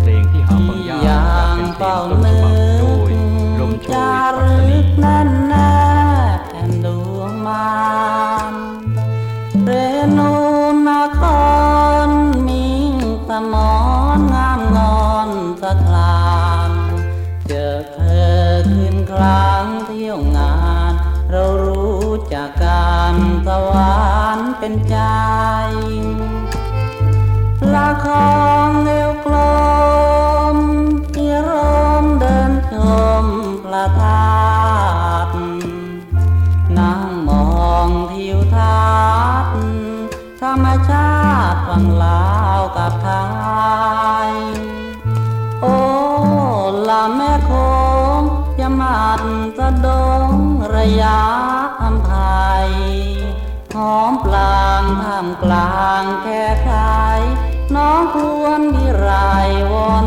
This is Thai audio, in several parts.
เพลงที่หาฟังยากเป็นเพลงต้นฉบับโดยลมโชยปัตตานีนั้นแผ่นวมาเรนูนครมิงสมอนงามงอนสะคลามเจอเธอขึ้นกลางเที่ยวงาน เรารู้จากการสวรรค์เป็นใจละคร มพระธาตุนั่งมองทิวทัศน์ธรรมชาติฝั่งลาวกับไทย โอ้ละแม่โคงจะมัดสะดงระยะอำไพยหอมปลางท่ามกลางแค่ใครน้องควรวิไรวอน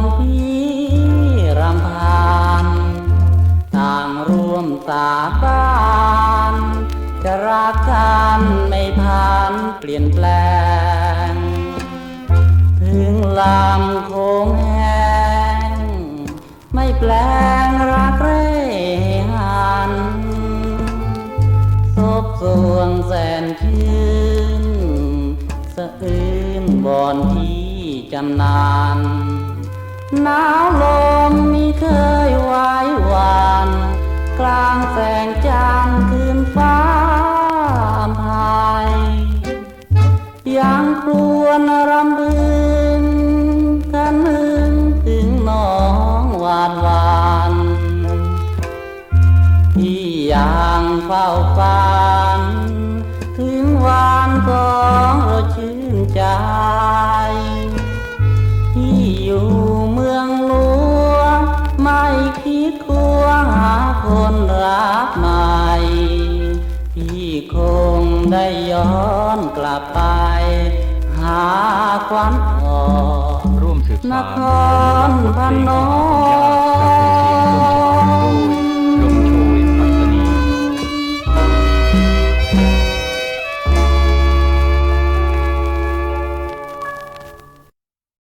เปลี่ยนแปลง ถึงลำโคงแห้งไม่แปลงรักเร่หันซบสวงแสนชื่นสะอื้นบอนที่จำนานหนาวลมมีเคยไหว้หวา ยังครวนรำพึงกันนึงถึงน้องหวานหวานที่ยังเฝ้าฝัน ถึงวานสองเราชื่นใจที่อยู่เมืองหลวงไม่คิดควงหาคนรักใหม่พี่คงได้ย้อน กลับไป หาควันอ่อนร่วมสืบนสานครพนม